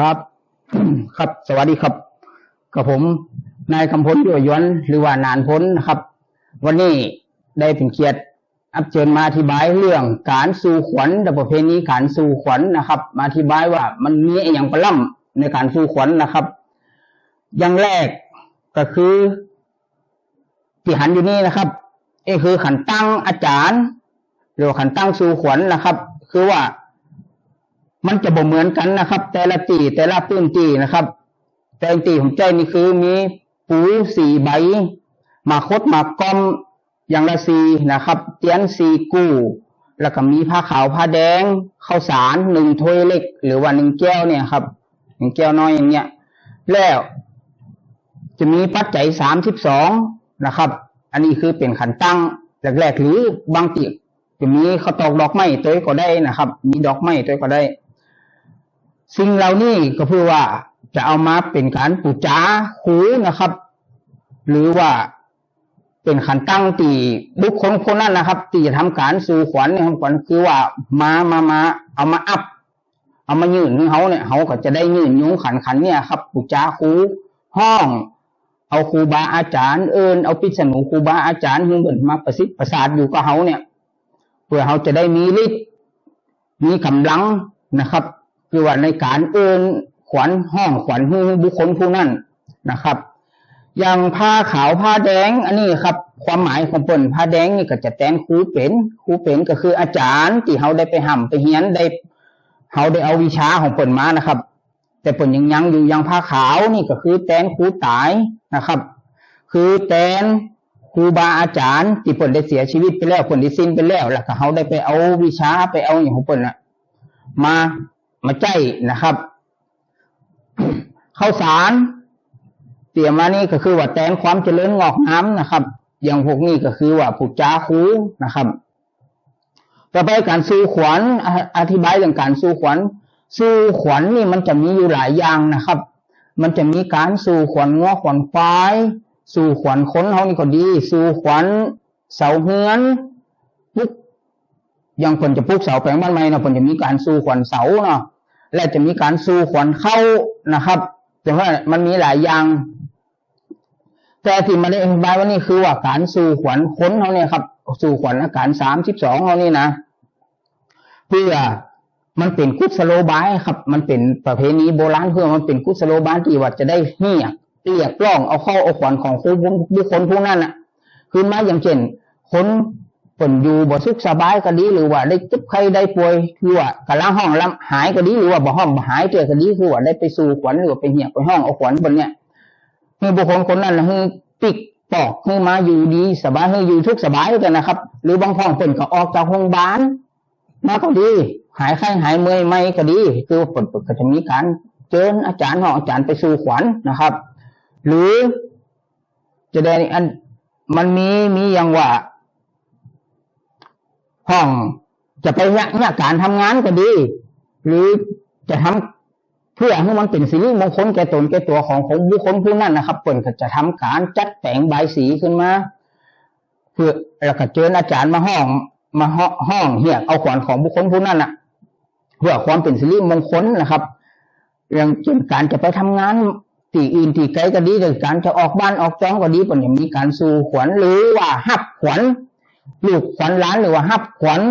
ครับ ครับ สวัสดีครับ กับผม นายคำพลยั่วยวนหรือว่านานพ้นนะครับ วันนี้ได้เป็นเกียรติอับเชิญมาอธิบายเรื่องการสู่ขวัญและประเพณีการสู่ขวัญนะครับ มาอธิบายว่ามันมีอย่างประล่ำในการสู่ขวัญนะครับ อย่างแรกก็คือที่หันอยู่นี่นะครับนี่คือขันตั้งอาจารย์ หรือขันตั้งสู่ขวัญนะครับ คือว่า มันจะบ่เหมือนกันนะครับ แต่ละตีแต่ละพื้นที่นะครับ แต่ละตีของใจนี่คือมีปูสี่ใบมาคดมากอมอย่างละสีนะครับ เตียนสีกู้ แล้วก็มีผ้าขาวผ้าแดงข้าวสารหนึ่งถ้วยเล็ก หรือว่าหนึ่งแก้วเนี่ยครับหนึ่งแก้วน้อยอย่างเงี้ย แล้วจะมีปัจจัยสามสิบสองนะครับ อันนี้คือเป็นขันตั้งแรกๆหรือบางทีจะมีข้าวตอกดอกไม้ตัวก็ได้นะครับ มีดอกไม้ตัวก็ได้ สิ่งเหล่านี้ก็เพื่อว่าจะเอามาเป็นการปูจาคูนะครับ หรือว่าเป็นขันตั้งตีบุคคลคนนั้นนะครับที่จะทำการสู่ขวัญเนี่ยครับขวัญคือว่ามามามาเอามาอัพ เอามายืนให้เขาเนี่ยเขาก็จะได้ยืนยุงขันขันเนี่ยครับปูจาคูห้อง เอาครูบาอาจารย์เอิญเอาปิษณุครูบาอาจารย์เหมือนมาประสิทธิ์ประสาทอยู่กับเขาเนี่ยเพื่อเขาจะได้มีฤทธิ์มีกำลังนะครับ คือว่าในการเอิญขวัญห้องขวัญห้บุคคลผู้นั้นนะครับ อย่างผ้าขาวผ้าแดง อันนี้ครับ ความหมายของเปิ่นผ้าแดงนี่ก็จะแตนครูเป็นครูเป็นก็คืออาจารย์ที่เขาได้ไปห่ำไปเฮียนได้เขาได้เอาวิชาของเปิ่นมานะครับ แต่เปิ่นยังยังอยู่ยังผ้าขาวนี่ก็คือแตนครูตายนะครับ คือแตนครูบาอาจารย์ที่เปิ่นได้เสียชีวิตไปแล้วเปิ่นได้สิ้นไปแล้วแล้วก็เขาได้ไปเอาวิชาไปเอาอย่างของเปิ่นนะมา มาใจนะครับข้าวสารเตรียมมานี่ก็คือว่าแตนความเจริญงอกงามนะครับ อย่างพวกนี้ก็คือว่าผูกจาคูนะครับ ต่อไปการสู้ขวัญออธิบายเรื่องการสู้ขวัญสู้ขวัญนี่มันจะมีอยู่หลายอย่างนะครับ มันจะมีการสู้ขวัญง้อขวัญควาย สู้ขวัญค้นเขานี่ก็ดี สู้ขวัญเสาเฮือน ย่างคนจะปลูกเสาแปลงบ้านไม้นะคนจะมีการสู้ขวัญเสาเนาะและจะมีการสู้ขวัญเข้านะครับแต่ว่ามันมีหลายอย่าง แต่ที่มาได้อธิบายว่านี่คือว่าการสู่ขวัญค้นเขาเนี่ยครับ สู่ขวัญอาการสามสิบสองเขานี่นะ เพื่อมันเป็นกุศโลบายครับ มันเป็นประเพณีโบราณเพื่อมันเป็นกุศโลบายที่ว่าจะได้เฮียเรียกร้องเอาเข้าเอาขวัญของผู้บุคคลผู้นั้นน่ะ คือมาอย่างเช่นคน ผลอยู่บ่สุขสบายก็ดีหรือว่าได้เจ็บไข้ได้ป่วยคือว่ากำลังห้องลำหายก็ดีหรือว่าบ่ห้องบ่หายเจอก็ดีคือว่าได้ไปสู่ขวัญหรือว่าไปเหี่ยไปห้องเอาขวัญบนเนี้ยคือบุคคลคนนั้นนะคือปิกปอกคือมาอยู่ดีสบายคืออยู่ทุกสบายกันนะครับ หรือบางห้องเป็นก็ออกจากโรงพยาบาลมาก็ดี หายไข้หายเมื่อยไม่ก็ดี คือผลก็จะมีการเชิญอาจารย์ห้องอาจารย์ไปสู่ขวัญนะครับ หรือจะได้อันมันมีมีอย่างว่า ห้อง จะไปเนี่ยเนี่ยการทำงานก็ดี หรือจะทำเพื่อให้มันเป็นสิริมงคลแก่ตนแก่ตัวของของบุคคลผู้นั้นนะครับเปิ่นก็จะทำการจัดแต่งใบสีขึ้นมาเพื่อแล้วก็เชิญอาจารย์มาห้องมาห้องห้องเหียกเอาขวัญของบุคคลผู้นั้นน่ะ เพื่อความเป็นสิริมงคลนะครับอย่างเช่นการจะไปทำงานที่อื่นที่ไกลก็ดีหรือการจะออกบ้านออกจ้องก็ดีปนอย่างมีการสู่ขวัญหรือว่าหับขวัญ ลูกขวัญล้านหรือว่าฮับขวัญ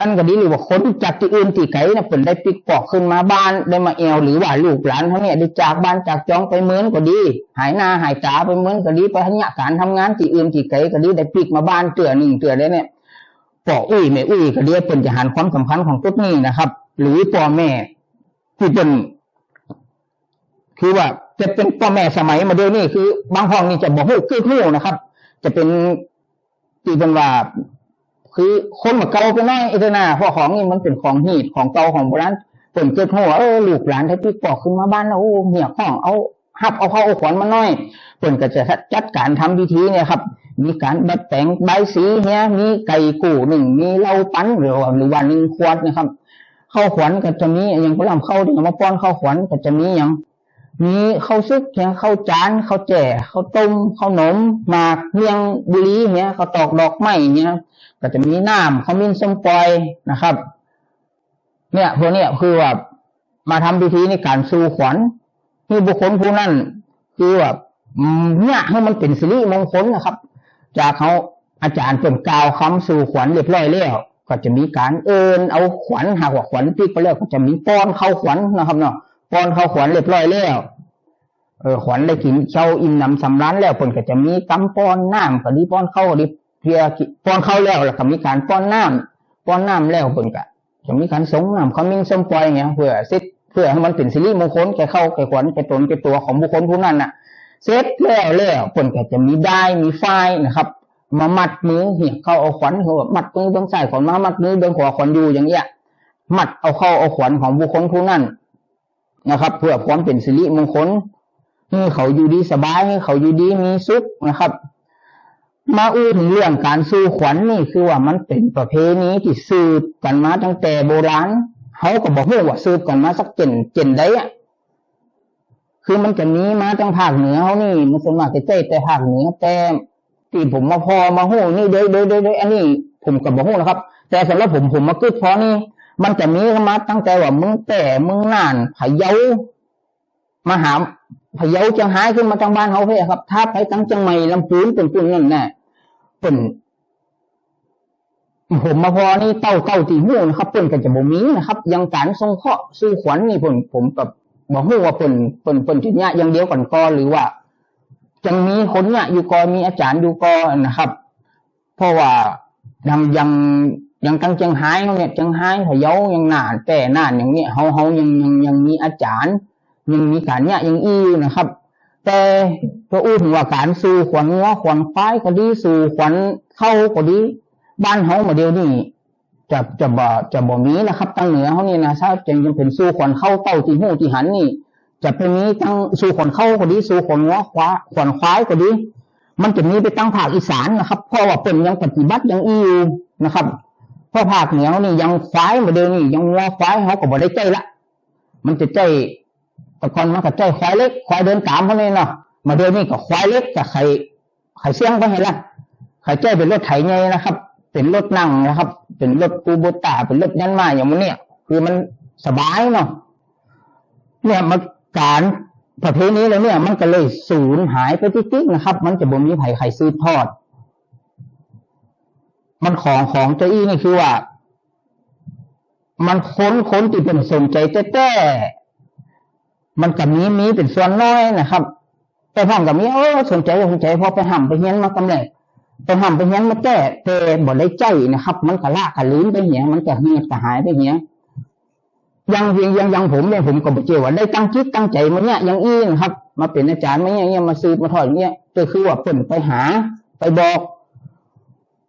อันก็ดีหรือว่าคนจากที่อื่นที่ไกลนะเปิ่นได้ปิกปอกขึ้นมาบ้านได้มาเอวหรือว่าลูกหลานเขาเนี่ยได้จากบ้านจากจองไปเหมือนก็ดี หายหน้าหายตาไปเหมือนก็ดีไปเนี่ยการทำงานที่อื่นที่ไกลก็ดีได้ปิกมาบ้านเตือหนึ่งเตือได้เนี่ยปออุ้ยแม่อุ้ยก็ดีเปิ่นจะหันความสำคัญของตุ๊นี้นะครับ หรือพ่อแม่ที่เป็นคือว่าจะเป็นพ่อแม่สมัยมาเดียวนี่คือบางห้องนี่จะบอกหูคือหูนะครับ จะเป็น ที่เป็นว่า คือคนมาเก่าไปน้อยอีกนะเพราะของนี่มันเป็นของหีดของเก่าของโบราณเปิ่นเกิดหัวเออลูกหลานถ้าพี่ปอกขึ้นมาบ้านแล้วโอ้เหี่ยห้องเอาหับเอาเข้าเอาขวัญมาน้อยเปิ่นก็จะจัดการทำพิธีเนี่ยครับ มีการแบบแต่งใบสีเนี่ยมีไก่กู่หนึ่งมีเหล้าปั้นหรือว่าหรือวันหนึ่งขวดนะครับ เข้าขวัญก็จะมีอย่างพระรามเข้าที่มาป้อนเข้าขวัญก็จะมีอย่าง มีข้าวซุกเนี่ยข้าวจานข้าวแจ่ข้าวต้มข้าวหนมหมากเลี้ยงบุรีเนี่ยข้าวตอกดอกไม้เนี่ยก็จะมีน้ำข้าวมิ้นส้มปล่อยนะครับ เนี่ยพวกเนี้ยคือว่ามาทำพิธีในการสู่ขวัญให้บุคคลผู้นั้นคือว่าเนี่ยให้มันเป็นสิริมงคลนะครับ จากเขาอาจารย์เป็นกล่าวคำสู่ขวัญเรียบร้อยแล้วก็จะมีการเอินเอาขวัญหากว่าขวัญปีกไปแล้วก็จะมีป้อนเข้าขวัญนะครับเนาะ ป้อนเข้าขวัญเรียบร้อยแล้วเออขวัญได้กินเช้าอิ่มหนำสำราญแล้วเพิ่นก็จะมีกำป้อนน้ำก็ดีป้อนเข้าก็ดีเพียกป้อนเข้าแล้วแล้วก็มีการป้อนน้ำป้อนน้ำแล้วเพิ่นก็จะมีการสงน้ำขมิ้นส้มปล่อยเงี้ยเพื่อสิเพื่อให้มันเป็นสิริมงคลแก่เข้าแก่ขวัญแก่ตนแก่ตัวของบุคคลผู้นั้นน่ะเสร็จแล้วแล้วเพิ่นก็จะมีได้มีฝ้ายนะครับ มามัดมือเหี่ยเข้าเอาขวัญเขาแบบมัดมือเบื้องซ้ายขวัญมามัดมือเบื้องขวาขวัญอยู่อย่างเงี้ยมัดเอาเข้าเอาขวัญของบุคคลผู้นั้น นะครับ เพื่อความเป็นสิริมงคลให้เขาอยู่ดีสบายให้เขาอยู่ดีมีสุขนะครับ มาอู้ถึงเรื่องการซื้ขวัญนี่คือว่ามันเป็นประเพณีที่สืบกันมาตั้งแต่โบราณเขาก็บอกว่าสืบกันมาสักเจนเจนได้อะคือมันจะมีมาตั้งภาคเหนือเขานี่มันสมากจะเจ๊แต่ภาคเหนือแต่ที่ผมมาพอมาหู้นี่โดยโดยโดยโดยอันนี้ ผมกับบอกหู้นะครับ แต่สำหรับผมผมมากึดพอนี่ มันจะมีมาตั้งแต่ว่าเมึงแต่เมึงน่านพะเยามาหาพะเยาจังหายขึ้นมาทางบ้านเขาเพ่ครับ ถ้าไปตั้งจังไม่ลำพูนเป็นปุ่นนั่นแน่เป็นผมมาพอนี่เต้าเต้าตีหูนะครับเปิ่นก็จะบ่มีนะครับยังการทรงเคราะห์สู้ขวัญนี่ผมผมกับบอกหูว่าเปิ่นเปิ่นเปิ่นจุดเนี้ยย่างเดียวก่อนก็หรือว่าจังมีคนเนี่ยอยู่กอมีอาจารย์อยู่กอนะครับ เพราะว่ายังยัง ยังกังเจียงไฮ้เขาเนี่ยเจียงไฮ้พะเยายังหนานแต่หนานอย่างเนี้ยเขาเขายังยังยังมีอาจารย์ ยังมีการเนี่ยยังอี้อยู่นะครับ แต่ก็อู้ถึงว่าการสู่ขวัญงัวขวัญควายก็ดีสู่ขวัญเข้าก็ดี บ้านเขามาเดียวนี่จะจะบ่จะบ่มีนะครับตั้งเหนือเขานี่นะถ้าจะยังเป็นสู่ขวัญเข้าเต้าที่หูที่หันนี่ จะเป็นมีตั้งสู่ขวัญเข้าก็ดีสู่ขวัญงัวควาขวัญควายก็ดี มันจะมีไปตั้งภาคอีสานนะครับเพราะว่าเป็นยังปฏิบัติยังอีอยู่นะครับ พราะภาคเหนือนี่ยังควายมาเดียวนี่ยังงัวควายเขาก็บ่ได้ใจละ มันจะใจแต่ก่อนมันก็ใจควายเล็กควายเดินตามเขาเนี่ยเนาะมาเดี๋ยวนี้ก็ควายเล็กกับไข่ไข่เสี่ยงไปให้ละไข่ใจเป็นรถไถไงนะครับ เป็นรถนั่งนะครับ เป็นรถกูโบตาเป็นรถยันมาอย่างมันเนี่ย คือมันสบายเนาะเนี่ยมันการประเพณีแล้วเนี่ย มันก็เลยสูญหายไปติ๊กๆนะครับ มันจะบ่มีไผ่ไข่ซื้อทอด มันของของเจ้าอี้นี่คือว่า มันค้นค้นที่เป็นสนใจแต่แต่มันกับมีมีเป็นส่วนน้อยนะครับ แต่พ่อกับมีเออสนใจสนใจพอไปห่ำไปเฮียนมากำเนิดไปห่ำไปเฮียนมาแก้แต่บ่ได้ใจนะครับ มันก็ลากกระลืมไปเหียมันก็เหียก็หายไปเหียยังเพียงยังยังผมเนี่ยผมก็บอกเจอว่าได้ตั้งจิตตั้งใจมาเนี่ยยังอี้นะครับ มาเป็นอาจารย์มาเนี่ยเนี่ยมาซื้อมาถอดเนี่ยก็คือว่าเปิ่นไปหา ไปบอก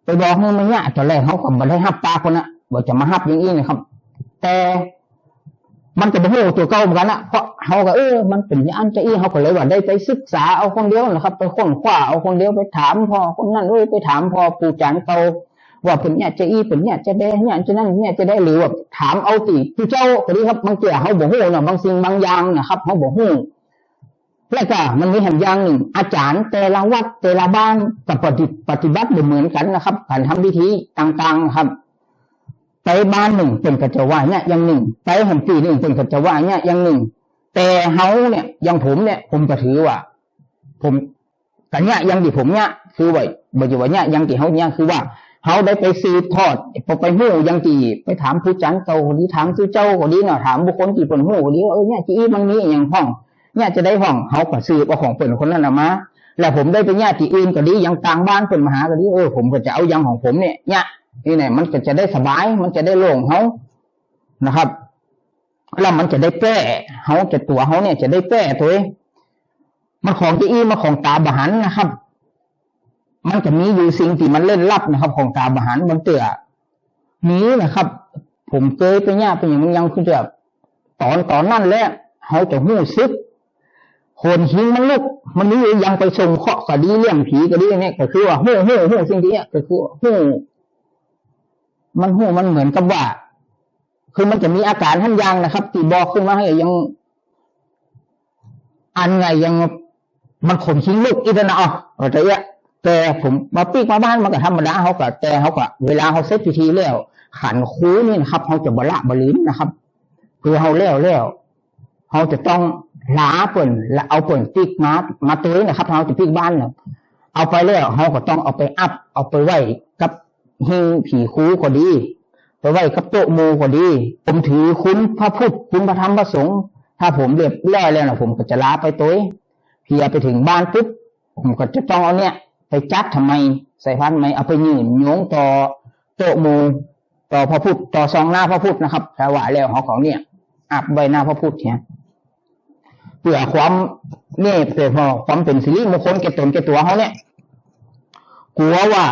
ไปบอกให้มันเนี่ยตอนแรกเขาก็บ่ได้ฮับตาคนน่ะบอกจะมาฮับอย่างอี้นะครับ แต่มันก็บ่ฮู้ตัวเก่าเหมือนกันละเพราะเขาก็เออมันเป็นอย่างอันจะอี้เขาก็เลยว่าได้ไปศึกษาเอาคนเดียวนะครับ ไปค้นคว้าเอาคนเดียวไปถามพอคนนั้นเอ้ยไปถามพอปู่จานเก่าว่าเป็นเนี่ยจะอี้เป็นเนี่ยจะได้เนี่ยจะนั่นเนี่ยจะได้หรือว่าถามเอาติผู้เจ้าก็ดีครับบางเกี่ยเขาบ่ฮู้นะบางสิ่งบางอย่างนะครับเขาบ่ฮู้ แล้วก็มันมีแห่งอย่างหนึ่งอาจารย์แต่ละวัดแต่ละบ้านกับปฏิปฏิบัติบ่เหมือนกันนะครับการทำพิธีต่างๆนะครับ ไปบ้านหนึ่งเป็นกระจว่าเนี่ยอย่างหนึ่ง ไปแห่งปีหนึ่งเป็นกระจว่าเนี่ยอย่างหนึ่ง แต่เฮาเนี่ยอย่างผมเนี่ย ผมก็ถือว่า ผมกันเนี่ยอยังที่ผมเนี่ยคือว่าบ่อยู่ว่าเนี่ยอยังที่เฮาเนี่ยคือว่าเฮาได้ไปสืบทอดพอไปหู้อยังที่ไปถามผู้จันเก่าคนนี้ถามผู้เจ้าคนนี้เนาะถามบุคคลที่เปิ่นหู้คนนี้ว่าเออเนี่ยจีมันมีอย่างห้อง เนี่ยจะได้ห้องเฮาก็สืบเอาของเปิ่นคนนั้นนะมาแล้วผมได้ไปญาติอื่นก็ดีอยังต่างบ้านเปิ่นมาหาก็ดีเออผมก็จะเอายังของผมเนี่ยเนี่ยนี่เนี่ยมันก็จะได้สบาย มันจะได้โล่งเฮานะครับแล้วมันจะได้แก้เฮาจะตัวเฮาเนี่ยจะได้แก้ตัวเองมันของที่อีมาของตาบหันนะครับ มันจะมีอยู่สิ่งที่มันเล่นลับนะครับ ของตาบหันบนเตือนี้นะครับ ผมเคยไปเนี่ยเป็นอย่างมันยังคือแบบตอนตอนนั่นแหละเขาจะหู้ซึก โหนหิงมันลุก มันนี่ยังไปส่งเคาะห์ก็ดีเรื่องผีก็ดีเนี่ยก็คือว่าหู้หู้หู้สิ่งที่เนี่ยก็คือหู้มันหู้มันเหมือนกับว่า คือมันจะมีอาการท่านยังนะครับตีบอกขึ้นมาให้ยังอันไงยังมันขนชิ้นลูกอีกแล้วนะอ๋อเข้าใจอะแต่ผมมาปีกมาบ้านมันก็ธรรมดาเขาก็แต่เขาก็เวลาเขาเซตพิธีแล้วขันคูนี่นะครับเขาจะบละบลืนนะครับ คือเขาแล้วแล้วเขาจะต้อง ล้าเปิ่นแล้วเอาเปิ่นปิกมามาตัวนี้นะครับเขาจะปิกบ้านเนี่ยเอาไปแล้วเขาก็ต้องเอาไปอัพ เอาไปไหว้กับหิ้งผีคูก็ดี ไปไหว้กับโต๊ะมูก็ดี ผมถือคุณพระพุทธคุณพระธรรมพระสงฆ์ถ้าผมเรียบร้อยแล้วนะผมก็จะล้าไปตัวเพียไปถึงบ้านปุ๊บผมก็จะต้องเอาเนี่ย ไปจัดทำไมใส่พันไหมเอาไปยืนโยงต่อโต๊ะมูต่อพระพุทธต่อซองหน้าพระพุทธนะครับถ้าว่าแล้วเขาของเนี่ยอัพใบหน้าพระพุทธเนี่ย พื่อความเนี่ยเพื่อความเป็นสิริมงคลแก่ตนแก่ตัวเขาเนี่ยกลัวว่า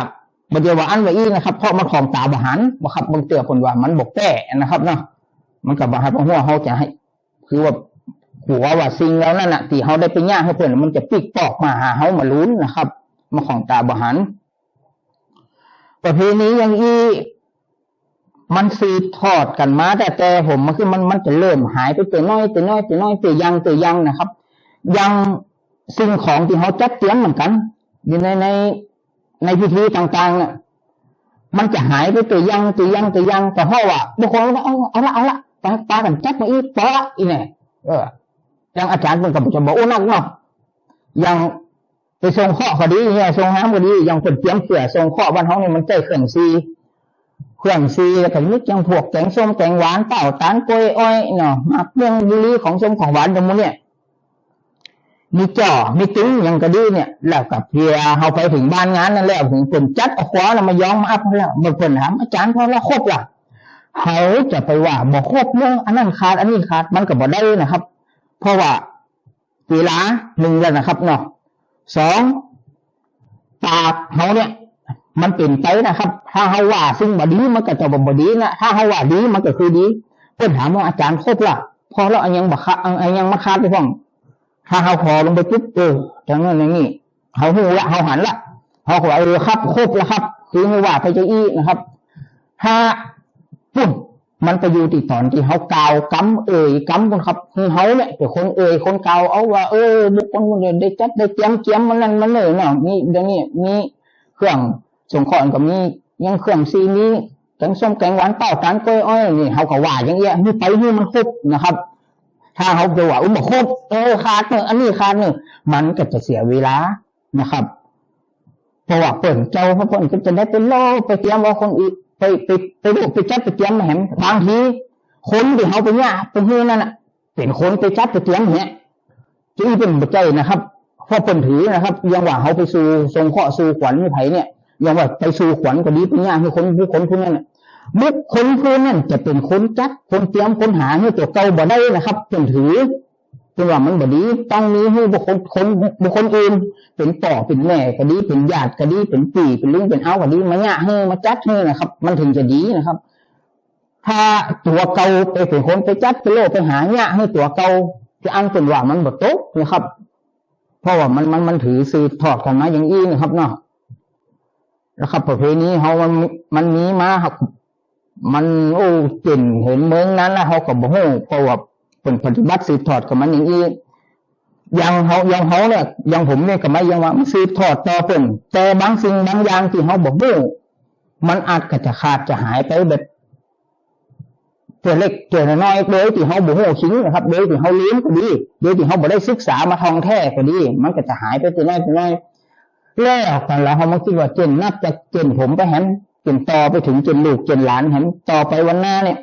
บัเดียวว่าอันไว้อีนะครับ เพราะมันของตาบหันบ่ครับบางเตือคนว่ามันบกแก้นะครับเนาะมันกับบหันเพราะว่าเขาจะให้ คือว่าหัวว่าสิ่งแล้วนั่นน่ะที่เขาได้ไปย่างให้เพื่อนมันจะปิกปอกมาหาเขามาลุ้นนะครับมาของตาบหันประเพณีย่างอี มันสืบทอดกันมา แต่แต่ผมมันคือมันมันจะเริ่มหายไปตัวน้อยตัวน้อยตัวน้อยตัวยังตัวยังนะครับ ยังสิ่งของที่เขาจัดเตรียมเหมือนกันอยู่ในในในพิธีต่างๆเนี่ยมันจะหายไปตัวยังตัวยังตัวยังแต่เพราะว่าบางคนว่าเอาเอาละเอาละปาปากันจัดมาอีกปอละอีเนี่ยเออยังอาจารย์เป็นกับจะบอกโอ้นักเนาะยังไปทรงข้อคดีเนี่ยทรงห้ามคดียังเป็นเตรียมเสือทรงข้อบ้านเขาเนี่ยมันใจเครื่องซี เครื่องซีแล้วก็นึกยังพวกแกงส้มแกงหวานเต่าตานกล้วยอ้อยเนาะมาเรื่องบุรีของส้มของหวานตรงนี้เนี่ยมีจ่อมีตึ้งยังกระดีเนี่ยแล้วกับเพียเขาไปถึงบ้านงานนั่นแล้วถึงเป็นจัดอาขวาแล้วมาย้อมมาอัพแล้วบางคนถามอาจารย์พอแล้วครบล่ะเขาจะไปว่าบอกครบเรื่องอันนั้นขาดอันนี้ขาดมันก็บ่ได้นะครับ เพราะว่าเวลาหนึ่งแล้วนะครับเนาะสองปากเขาเนี่ย มันเปลี่ยนไปนะครับ ถ้าเขาว่าซึ่งบดีมันก็จะบ่บดีนะถ้าเขาว่าดีมันก็คือดีเพื่อนถามว่าอาจารย์ครบละพอแล้วอันยังบักอันยังมาคาดไปฟ้องถ้าเขาขอลงไปปุ๊บเออจังนั้นอย่างนี้เขาหูละเขาหันละเขาขอเออครับครบแล้วครับ คือไม่ว่าไปจะอี้นะครับ ถ้าปุ๊บมันไปอยู่ที่ตอนที่เขากาวกำเอ่ยกำคนครับคือเขาเนี่ยเป็นคนเอ่ยคนกาวเอาว่าเออบุคคลคนเดียวได้จัดได้เตรียมเตรียมมันนั่นมันเลยเนาะมีเดี๋ยวนี้มีเครื่อง ส่งขอนกับมียังเครื่องซีนี้แกงส้มแกงหวานเต้าตานกล้วยอ้อยนี่เขาก็ว่าอย่างเงี้ยนี่ไปนี่มันครบนะครับ ถ้าเขาจะว่าอุ้มครบเออขาดเนอะอันนี้ขาดเนอะมันก็จะเสียเวลานะครับเพราะว่าเปิ่นเจ้าพระเปิ่นก็จะได้ไปล่อไปเตรียมว่าคนอีกไปไปไปดูไปจัดไปเตรียมแหมบางทีคนที่เขาไปเนี่ยเป็นเพื่อนนั่นน่ะเป็นคนไปจัดไปเตรียมเนี่ยจีเป็นปัจจัยนะครับเพราะเปิ่นถือนะครับยังว่าเขาไปสู่ทรงข้อสู่ขวัญไม่ไผ่เนี่ย อยังว่าไปสู่ขวัญก็ดีไปเนี่ยให้คนผู้คนผู้นั้นน่ะบุคคลผู้นั้นจะเป็นคนจัดคนเตรียมคนหาให้ตัวเก่าบ่ได้นะครับเป็นถือเป็นว่ามันบ่ดีต้องมีให้บุคคลคนบุคคลอื่นเป็นป่อเป็นแม่ก็ดีเป็นญาติก็ดีเป็นปีเป็นลุงเป็นเอาก็ดีมาเนี่ยให้มาจัดให้นะครับ มันถึงจะดีนะครับถ้าตัวเก่าไปเป็นคนไปจัดไปโลกไปหาเนี่ยให้ตัวเก่าที่อันเป็นว่ามันบ่โต๊ะนะครับ เพราะว่ามันมันมันถือสืบทอดกันมาอย่างอี้นะครับเนาะ นะครับประเพณีเขามันมันมีมาครับมันโอ้เก่งเห็นเมืองนั้นแล้วเขาก็บอกฮู้เพราะว่าเป็นปฏิบัติสืบทอดกับมันอย่างนี้อย่างเขาอย่างเขาเนี่ยอย่างผมเนี่ยก็ไม่ยังว่ามันสืบทอดต่อเป็นแต่บางสิ่งบางอย่างที่เขาบอกฮู้มันอาจก็จะขาดจะหายไปแบบตัวเล็กตัวน้อยโดยที่เขาบอกฮู้ชิ้นนะครับโดยที่เขาเลี้ยงก็ดีโดยที่เขาบ่ได้ศึกษามาทองแท้ก็ดี มันก็จะหายไปตัวน้อยตัวน้อย แล้วกันแล้วเขามาคิดว่าเจนนับจากเจนผมไปเห็นเจนต่อไปถึงเจนลูกเจนหลานเห็นต่อไปวันหน้าเนี่ย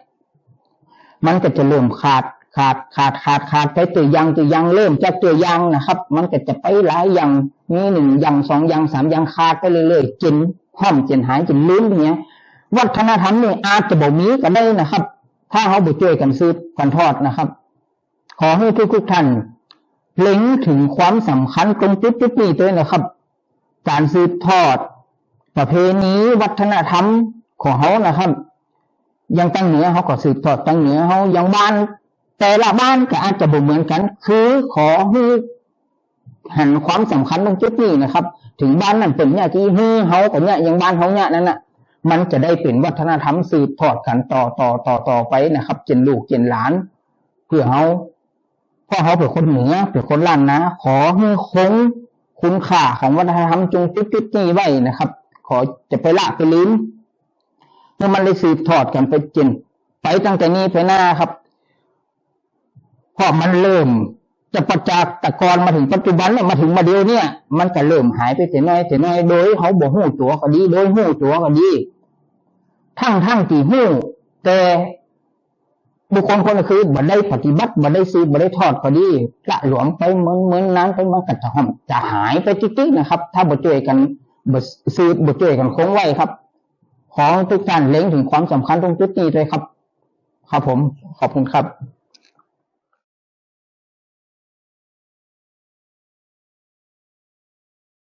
มันก็จะเริ่มขาดขาดขาดขาดขาดไปตัวยังตัวยังเริ่มจากตัวยังนะครับ มันก็จะไปหลายอย่างมีหนึ่งยังสองยังสามยังขาดไปเรื่อยๆจนห้อมจนหายจนลืมอย่างเงี้ยวัฒนธรรมนี่อาจจะบ่มีก็ได้นะครับ ถ้าเขาไปช่วยกันซื้อกันทอดนะครับ ขอให้ทุกๆท่านเล็งถึงความสำคัญตรงจุดจุดนี้ด้วยนะครับ การซื้อทอด ประเพณีวัฒนธรรมของเขานะครับ ยังตั้งเหนือเขาก็สืบทอดตั้งเหนือเขายังบ้าน แต่ละบ้านก็อาจจะบ่เหมือนกัน คือขอให้ห็นความสำคัญตรงจุดนี้นะครับ ถึงบ้านนั้นเป็นเนี่ยที่ฮือเขากับเนี่ยยังบ้านเขาเนี่ยนั่นน่ะ มันจะได้เป็นวัฒนธรรมสืบทอดกันต่อต่อต่อต่อไปนะครับ เจนลูกเจนหลาน เพื่อเขาเพราะเขาเป็นคนเหนือเป็นคนล้านนะขอให้คง คุณค่าของวัฒนธรรมจงจุดจุดนี้ไว้นะครับ ขอจะไปละไปลืมเมื่อมันได้สืบทอดกันไปจนไปตั้งแต่นี้ไปหน้าครับเพราะมันเริ่มจะประจากต่ก่อนมาถึงปัจจุบันเนี่ยมาถึงมาเดียวเนี่ย มันก็เริ่มหายไปเสียน้อยเสียน้อยโดยเขาบอกหู้ตัวก็ดีโดยหู้ตัวก็ดี ทั้งทั้งที่หู้แต่ บุคคลคนนั้นคือบ่ได้ปฏิบัติบ่ได้ซื้อบ่ได้ทอดก็ดีละหลวมไปเหมือนเหมือนนั้นไปมันก็จะหอมจะหายไปติ๊กๆนะครับ ถ้าบ่ช่วยกันบ่ซื้อบ่ช่วยกันคงไว้ครับ ของทุกท่านเล็งถึงความสำคัญตรงจุดนี้ด้วยครับ ครับผมขอบคุณครับ